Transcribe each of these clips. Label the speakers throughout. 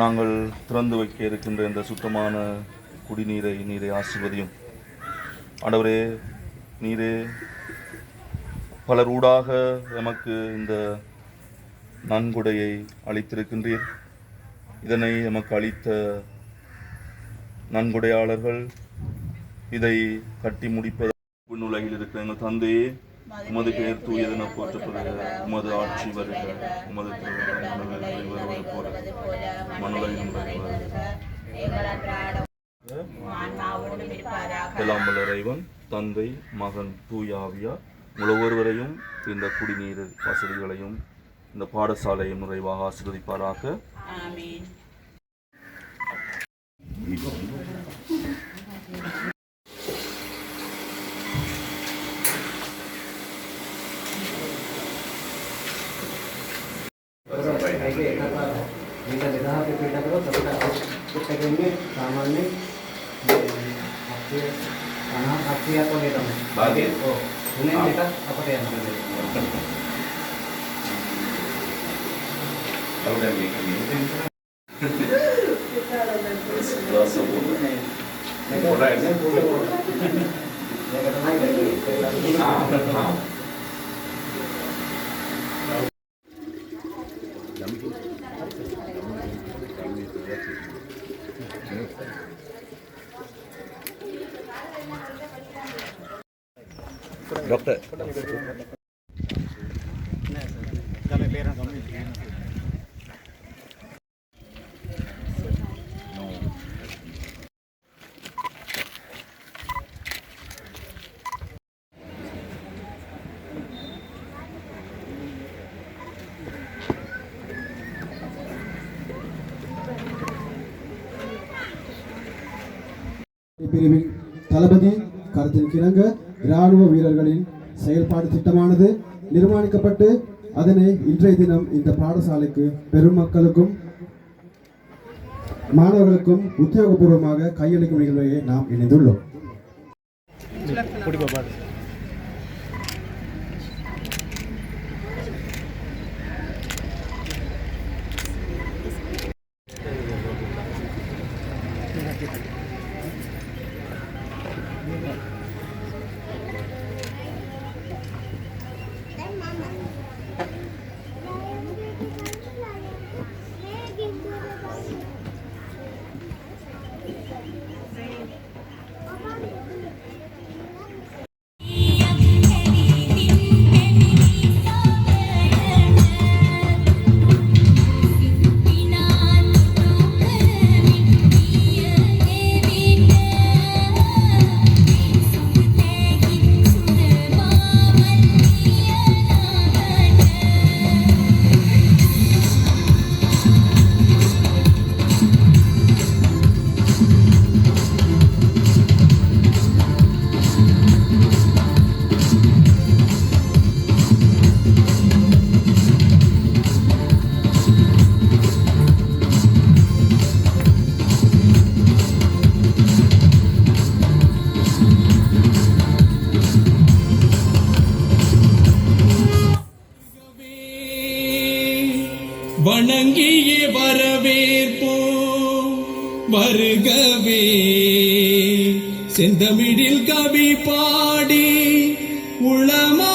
Speaker 1: நாங்கள் திறந்து வைக்க இருக்கின்ற இந்த சுத்தமான குடிநீரை நீரை ஆசிர்வதியும் ஆண்டவரே நீரே பலரூடாக எமக்கு இந்த நன்கொடையை அளித்திருக்கின்றீர். இதனை எமக்கு அளித்த நன்கொடையாளர்கள் இதை கட்டி முடிப்பது உலகில் இருக்கிற எங்கள் தந்தையே உமது பெயர் தூயதென போற்றப்படுக உமது ஆட்சி வருக உமது திருவிழா வருவது போல. மனுலையும் எல்லாம் வல்ல இறைவன் தந்தை மகன் தூயாவியா ஒவ்வொருவரையும் இந்த குடிநீர் வசதிகளையும் இந்த பாடசாலையும் நிறைவாக ஆசீர்வதிப்பாராக. Laurelinha também. Situação
Speaker 2: boa. Moraes, né? Ah,
Speaker 1: não.
Speaker 3: பிரிவில் தளபதி கருத்தின் கிணங்க இராணுவ வீரர்களின் செயல்பாடு திட்டமானது நிர்மாணிக்கப்பட்டு அதனை இன்றைய தினம் இந்த பாடசாலைக்கு பெருமக்களுக்கும் மாணவர்களுக்கும் உத்தியோகபூர்வமாக கையளிக்கும் நிகழ்வையை நாம் இணைந்துள்ளோம்.
Speaker 4: வணங்கியே வருகவே செந்தமிழில் கவி பாடி உளமா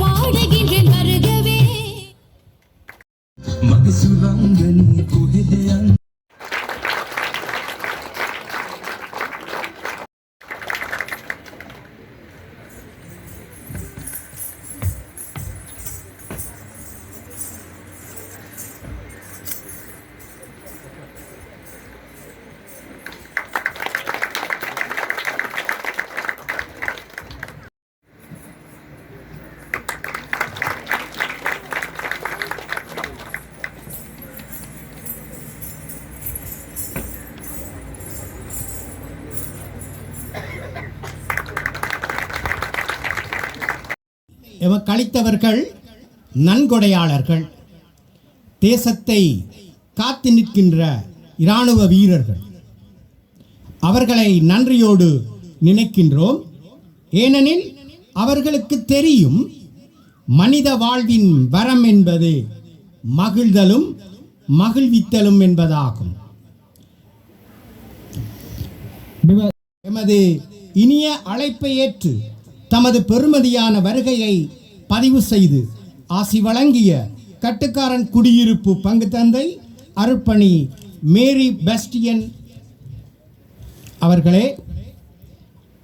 Speaker 5: வணங்கி
Speaker 6: கழித்தவர்கள் நன்கொடையாளர்கள். தேசத்தை காத்து நிற்கின்ற இராணுவ வீரர்கள். அவர்களை நன்றியோடு நினைக்கின்றோம். ஏனெனில் அவர்களுக்கு தெரியும் மனித வாழ்வின் வரம் என்பது மகிழ்தலும் மகிழ்வித்தலும் என்பதாகும். எமது இனிய அழைப்பை ஏற்று தமது பெருமதியான வருகையை பதிவு செய்து ஆசி வழங்கிய கட்டுக்காரன் குடியிருப்பு பங்கு தந்தை அருப்பணி மேரி பெஸ்டியன் அவர்களே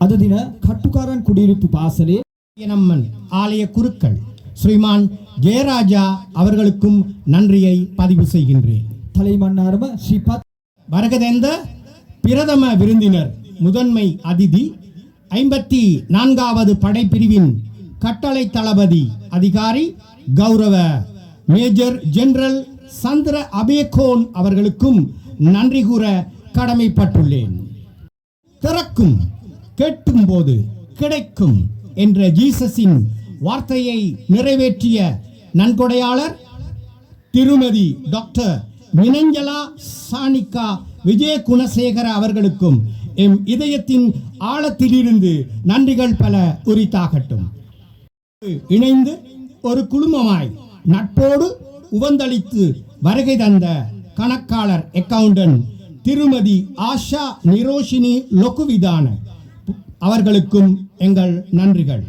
Speaker 7: அது தின கட்டுக்காரன் குடியிருப்பு ಪಾಸಲೆ
Speaker 6: ನಮ್ಮನ್ ಆಲಯ குருக்கள் ஸ்ரீமான் ஜெயராஜா அவர்களுக்கும் நன்றியை பதிவு செய்கின்றேன்.
Speaker 7: தலைமன்னார்ம ஸ்ரீபாத்
Speaker 6: வருகதேந்த பிரதம விருந்தினர் முதன்மை அதிதி ஐம்பத்தி நான்காவது படைப்பிரிவின் கட்டளை தளபதி அதிகாரி கௌரவ மேஜர் ஜெனரல் சந்திர அபேகோன் அவர்களுக்கும் நன்றி கூற கடமைப்பட்டுள்ளேன். திறக்கும் கேட்கும் போது கிடைக்கும் என்ற ஜீசஸின் வார்த்தையை நிறைவேற்றிய நன்கொடையாளர் திருமதி டாக்டர் மினஞ்சலா சானிகா விஜய குணசேகர அவர்களுக்கும் எம் இதயத்தின் ஆழத்திலிருந்து நன்றிகள் பல உரித்தாகட்டும். இணைந்து ஒரு குழுமமாய் நட்போடு உவந்தளித்து வருகை தந்த கணக்காளர் அக்கவுண்டன்ட் திருமதி ஆஷா நிரோஷினி லொகுவிதான அவர்களுக்கும் எங்கள் நன்றிகள்.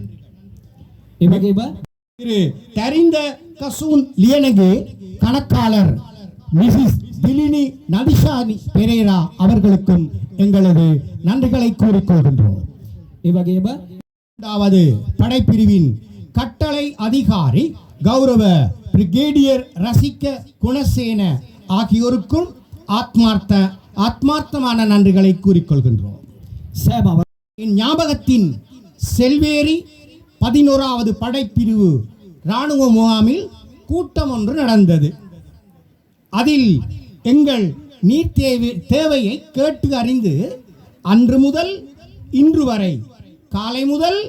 Speaker 6: திரு தெரிந்த கசூன் லியனகே கணக்காளர் மிசிஸ் திலினி நதிஷானி பெரேரா அவர்களுக்கும் எங்களது நன்றிகளை கூறிக்கொள்கின்றோம்
Speaker 7: இவ்வகையப
Speaker 6: இரண்டாவது படைப்பிரிவின் கட்டளை அதிகாரி கௌரவ பிரிகேடியர் ரசிக்க குணசேன ஆகியோருக்கும் ஆத்மார்த்த ஆத்மார்த்தமான நன்றிகளை கூறிக்கொள்கின்றோம். ஞாபகத்தின் செல்வேரி பதினோராவது படைப்பிரிவு இராணுவ முகாமில் கூட்டம் ஒன்று நடந்தது. அதில் எங்கள் நீர் தேவை தேவையை கேட்டு அறிந்து அன்று முதல் இன்று வரை காலை முதல்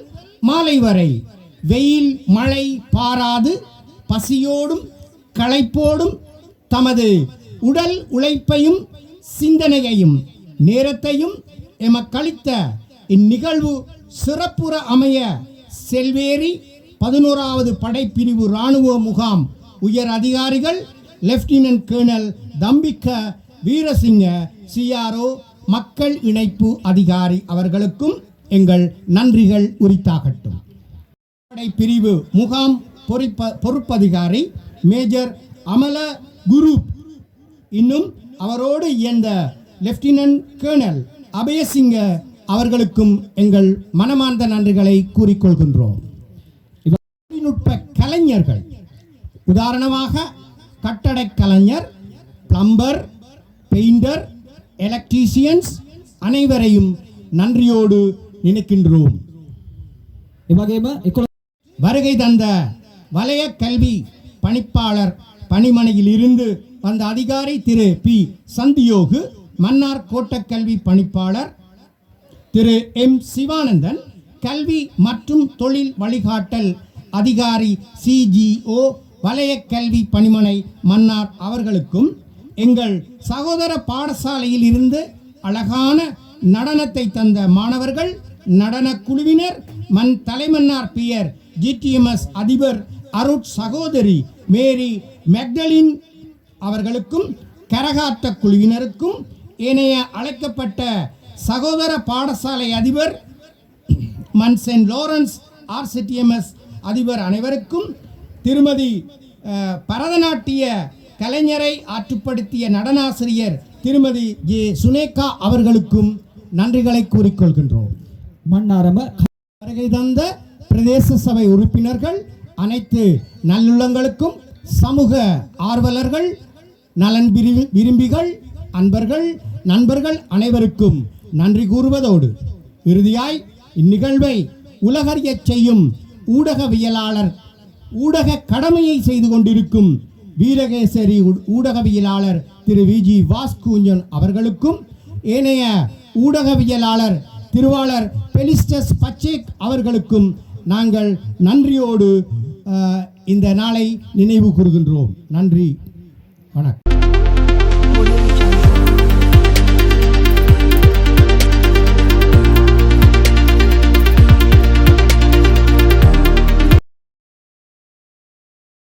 Speaker 6: மாலை வரை வெயில் மழை பாராது பசியோடும் களைப்போடும் தமது உடல் உழைப்பையும் சிந்தனையையும் நேரத்தையும் எமக்களித்த இந்நிகழ்வு சிறப்புற அமைய செல்வேரி பதினோராவது படைப்பிரிவு இராணுவ முகாம் உயர் அதிகாரிகள் lieutenant colonel Dambikka Weerasinghe CRO மக்கள் இணைப்பு அதிகாரி அவர்களுக்கும் எங்கள் நன்றிகள் உரித்தாகட்டும். படை பிரிவு முகாம் பொறுப்ப பொறுப்பதிகாரி மேஜர் அமல குரு. இன்னும் அவரோடு இயந்த லெப்டினன்ட் கேர்னல் அபயசிங்க அவர்களுக்கும் எங்கள் மனமார்ந்த நன்றிகளை கூறிக்கொள்கின்றோம். தொழில்நுட்ப கலைஞர்கள். உதாரணமாக கட்டடக் கலைஞர் பிளம்பர் பெயிண்டர் எலக்ட்ரீசியன்ஸ் அனைவரையும் நன்றியோடு நினைக்கின்றோம்.
Speaker 7: இவ்வகையமா
Speaker 6: வருகை தந்த வலய கல்வி பணிப்பாளர் பணிமனையில் இருந்து வந்த அதிகாரி திரு பி. சந்தியோகு மன்னார் கோட்டக்கல்வி பணிப்பாளர் திரு எம். சிவானந்தன் கல்வி மற்றும் தொழில் வழிகாட்டல் அதிகாரி சிஜிஓ வலய கல்வி பணிமனை மன்னார் அவர்களுக்கும் எங்கள் சகோதர பாடசாலையில் இருந்து அழகான நடனத்தை தந்த மாணவர்கள் நடன குழுவினர் மண் தலைமன்னார் பியர் ஜிடிஎம்எஸ் அதிபர் அருட் சகோதரி மேரி மெக்டலின் அவர்களுக்கும் கரகாட்ட குழுவினருக்கும் இணைய அழைக்கப்பட்ட சகோதர பாடசாலை அதிபர் மன் சென்ட் லோரன்ஸ் ஆர்சிடிஎம்எஸ் அதிபர் அனைவருக்கும் திருமதி பரதநாட்டிய கலைஞரை ஆற்றுப்படுத்திய நடனாசிரியர் திருமதி ஜே சுனேகா அவர்களுக்கும் நன்றிகளை கூறிக்கொள்கின்றோம்.
Speaker 7: மன்னாரம
Speaker 6: வருகை தந்த பிரதேச சபை உறுப்பினர்கள் அனைத்து நல்லுள்ளங்களுக்கும் சமூக ஆர்வலர்கள் நலன் விரும்பி- விரும்பிகள் அன்பர்கள் நண்பர்கள் அனைவருக்கும் நன்றி கூறுவதோடு இறுதியாய் இந்நிகழ்வை உலகறியச் செய்யும் ஊடகவியலாளர் ஊடக கடமையை செய்து கொண்டிருக்கும் வீரகேசரி ஊடகவியலாளர் திரு விஜி வாஸ்கூஞ்சன் அவர்களுக்கும் ஏனைய ஊடகவியலாளர் திருவாளர் பெலிஸ்டஸ் பச்சேக் அவர்களுக்கும் நாங்கள் நன்றியோடு இந்த நாளை நினைவு கூறுகின்றோம். நன்றி. வணக்கம்.